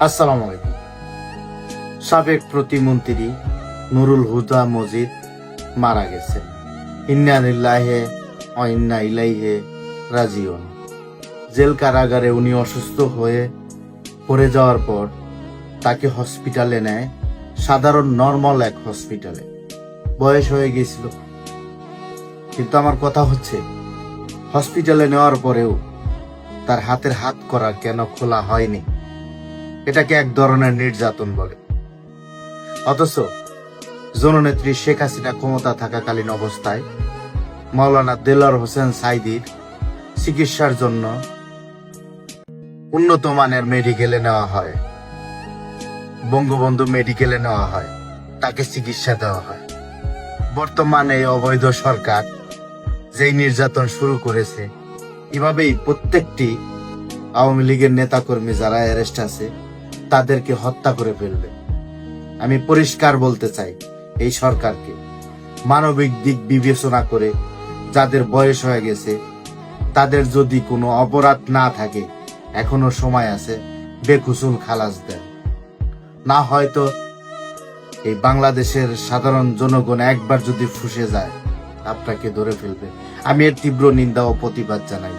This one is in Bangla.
আসসালামু আলাইকুম। সাবেক প্রতিমন্ত্রী নুরুল হুদা মজিদ মারা গেছে ইন্না লিল্লাহে ও ইন্না ইলাইহে রাজিউন। জেল কারাগারে উনি অসুস্থ হয়ে পড়ে যাওয়ার পর তাকে হসপিটালে নেয় সাধারণ নর্মাল এক হসপিটালে। বয়স হয়ে গেছিল। কিন্তু আমার কথা হচ্ছে, হসপিটালে নেওয়ার পরেও তার হাতের হাত করা কেন খোলা হয়নি? এটাকে এক ধরনের নির্যাতন বলে। অথচ জননেত্রী শেখ হাসিনা ক্ষমতা থাকাকালীন অবস্থায় মাওলানা দেলার হোসেন সাইদির চিকিৎসার জন্য উন্নত মানের মেডিকেলে নেওয়া হয়। বঙ্গবন্ধু মেডিকেলে নেওয়া হয়। তাকে চিকিৎসা দেওয়া হয়। বর্তমানে এই অবৈধ সরকার যেই নির্যাতন শুরু করেছে, এভাবেই প্রত্যেকটি আওয়ামী লীগের নেতাকর্মী যারা অ্যারেস্ট আছে তাদেরকে হত্যা করে ফেলবে। আমি পরিষ্কার বলতে চাই এই সরকারকে। মানবিক দিক বিবেচনা করে যাদের বয়স হয়ে গেছে, তাদের যদি কোনো অপরাধ না থাকে, এখনও সময় আছে বেকুসুল খালাস দেন। না হয়তো এই বাংলাদেশের সাধারণ জনগণ একবার যদি ফুসে যায়, আপনাকে ধরে ফেলবে। আমি এর তীব্র নিন্দা ও প্রতিবাদ জানাই।